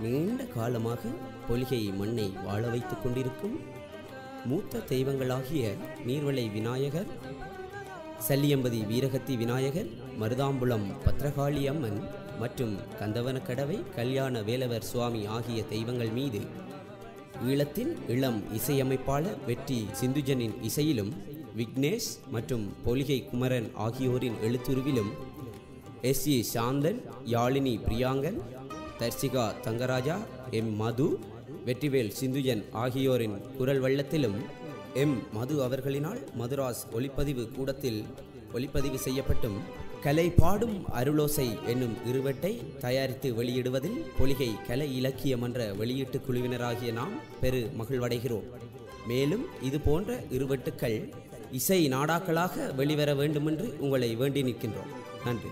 நீண்ட காலமாக பொலிகை மண்ணை வாழ வைத்துக் கொண்டிருக்கும் மூத்த தெய்வங்களாகிய நீர்வளை விநாயகர் சல்லியம்பதி வீரகத்தி விநாயகர் மருதாம்புலம் பத்ரகாளி அம்மன் மற்றும் கந்தவனக்கடவை கல்யாண வேலவர் சுவாமி ஆகிய தெய்வங்கள் மீது ஈழத்தின் இளம் இசையமைப்பாளர் வெற்றி சிந்துஜனின் இசையிலும் விக்னேஷ் மற்றும் பொலிகை குமரன் ஆகியோரின் எழுத்துருவிலும் S. A Santhan Yazhini Priyangan Tharsika Thangaraja M Mathu Vetrivel Sinthujan ஆகியோரின் குரல் வள்ளத்திலும் எம் மது அவர்களினால் மதுராஸ் ஒளிப்பதிவு கூடத்தில் ஒளிப்பதிவு செய்யப்பட்டும். கலை பாடும் அருளோசை என்னும் இருவட்டை தயாரித்து வெளியிடுவதில் பொலிகை கலை இலக்கிய மன்ற வெளியீட்டு குழுவினராகிய நாம் பெரு மகிழ்வடைகிறோம். மேலும் இது போன்ற இருவட்டுக்கள் இசை நாடாக்களாக வெளிவர வேண்டுமென்று உங்களை வேண்டி நிற்கின்றோம். நன்றி.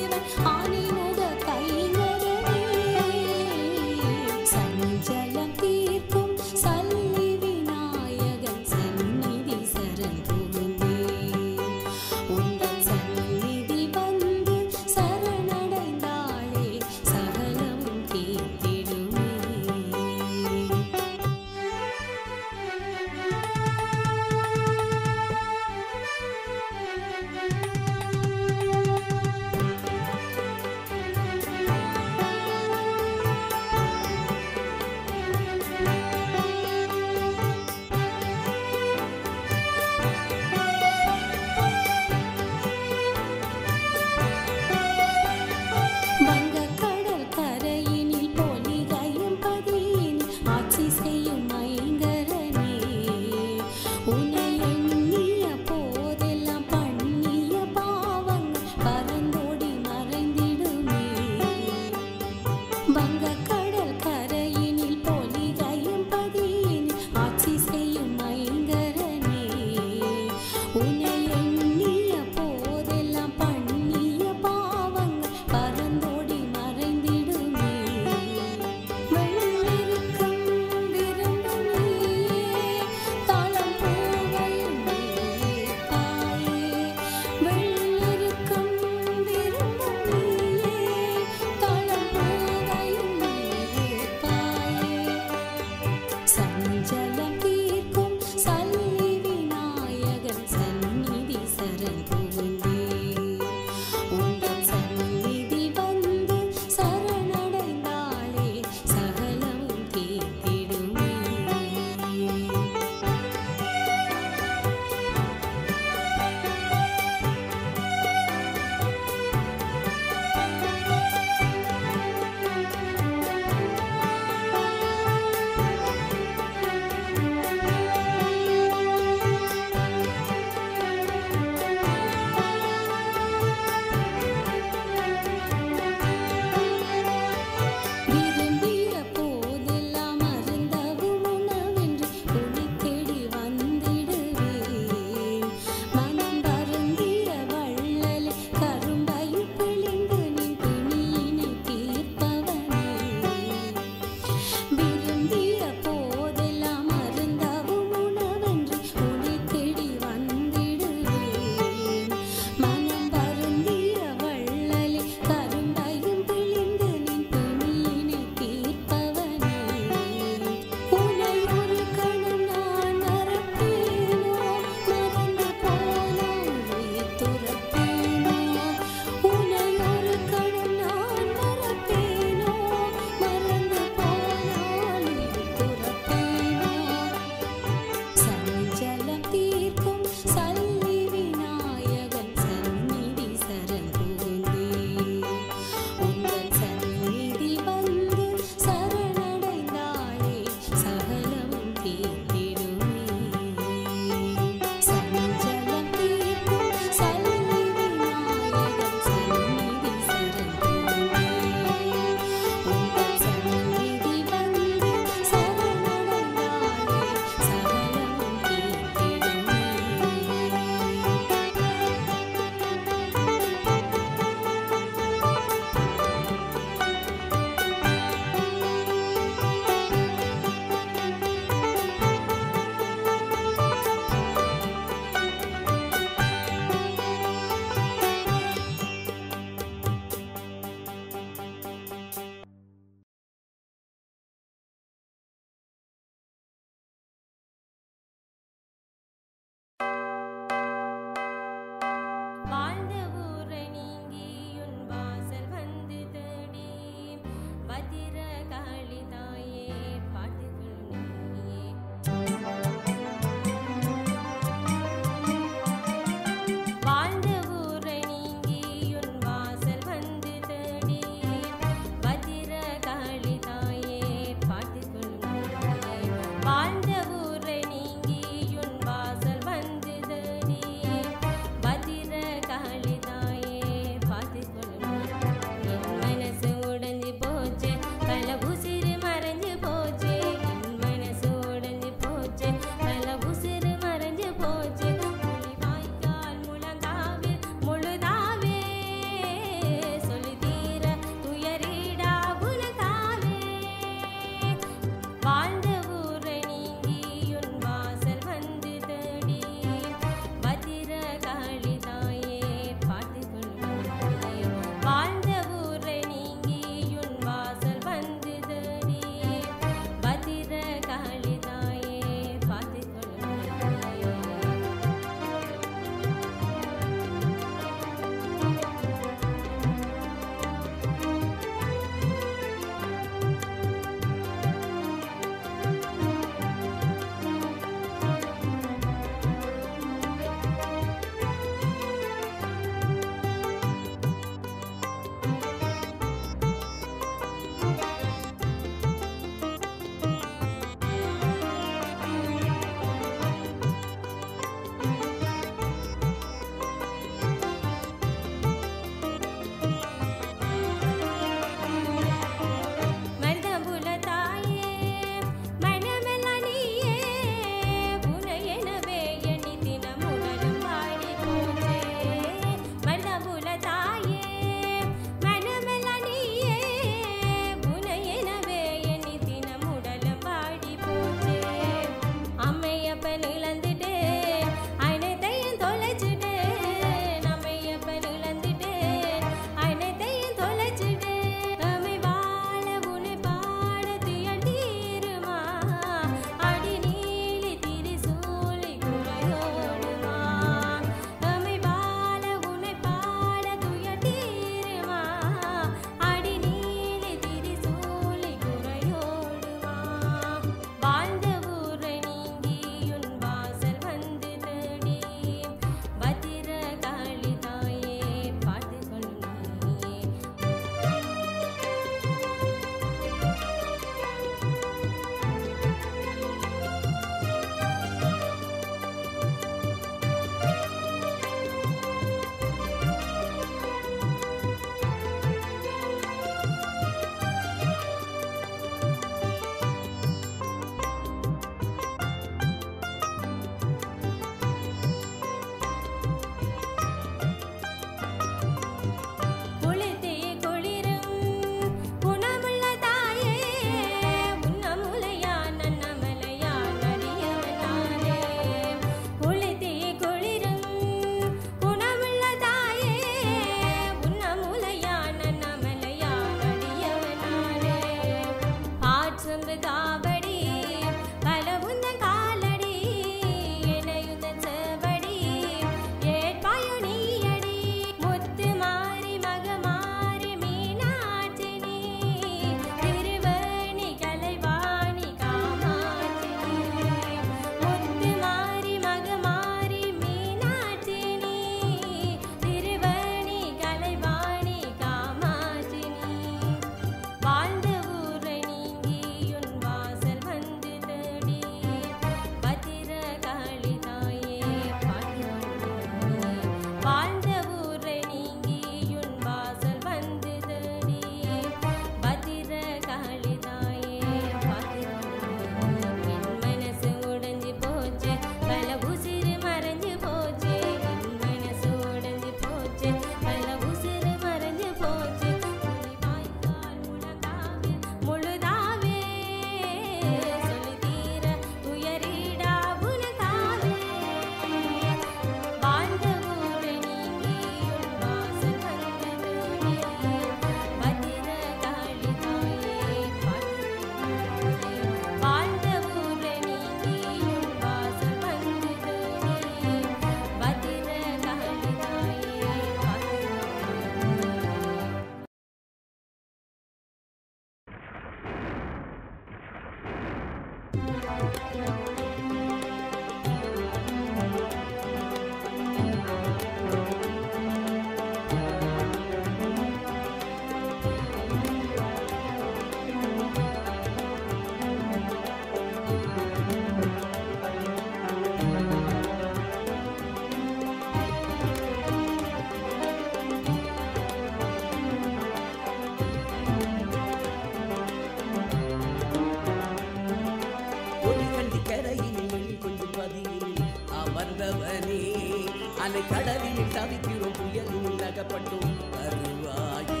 அலை கடலில் தவிக்கிறோம் புயலில் அகப்பட்டோம் வருவாயே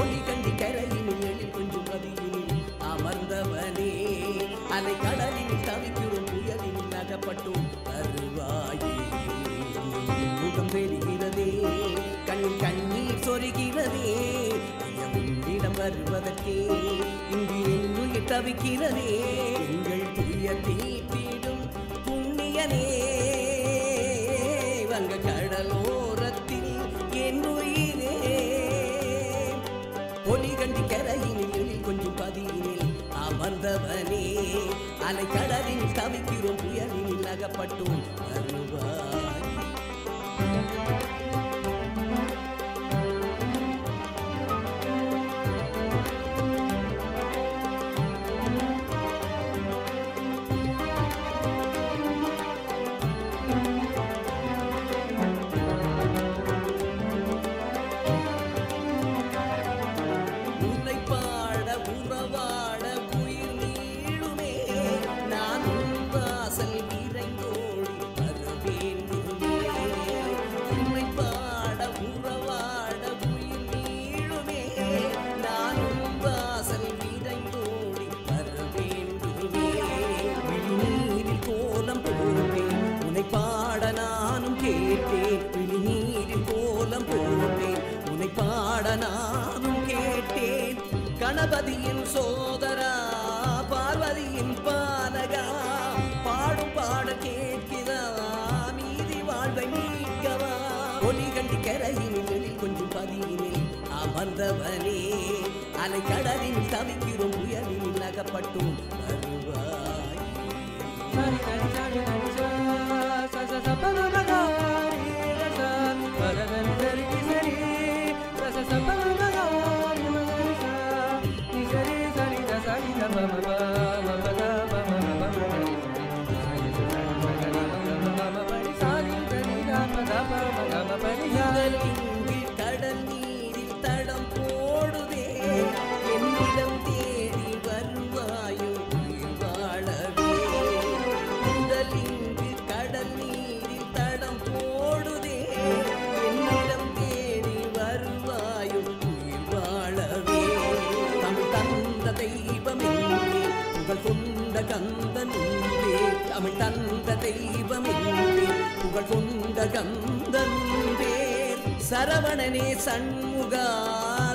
ஒளிகண்டி கரையினில் கொஞ்சம் பதியினில் அமர்ந்தவனே. அலை கடலில் தவிக்கிறோம் புயலில் அகப்பட்டோம் வருவாயே முகம் பெறுகிறதே கண்ணில் கண்ணீர் சொருகிறதே. உன்னிடம் வருவதற்கே இங்கு என்னுயிர் தவிக்கிறதே. எங்கள் துயர் தீட்டிடும் புண்ணியனே. கண்டி கரையினில் கொஞ்சம் பதியினில் அமர்ந்தவனே. அலை கடலில் தவிக்கிறோம் புயலினில் அகப்பட்டோம். பாட நானும் கேட்டேன். கணபதியின் சோதர கந்தன் என்றே தமிழ் தந்த தெய்வம் என்றே புகழ் கொண்ட கந்தன் பேர் சரவணனே சண்முகா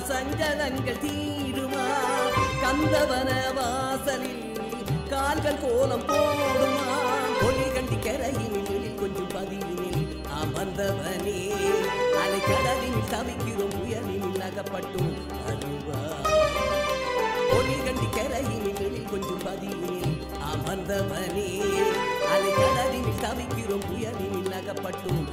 சஞ்சலங்கள் தீருமா கந்தவன வாசலில் கால்கள் கோலம் போடுமா. ஒளி கண்டி கரையினில் கொஞ்சம் பதியினில் அமர்ந்தவனே. அலை கடலில் தவிக்கிறோம் புயலில் அகப்பட்டோம் அமர்ந்தவனே அலை கடலில் தவிக்கிறோம் புயலில் அகப்பட்டும்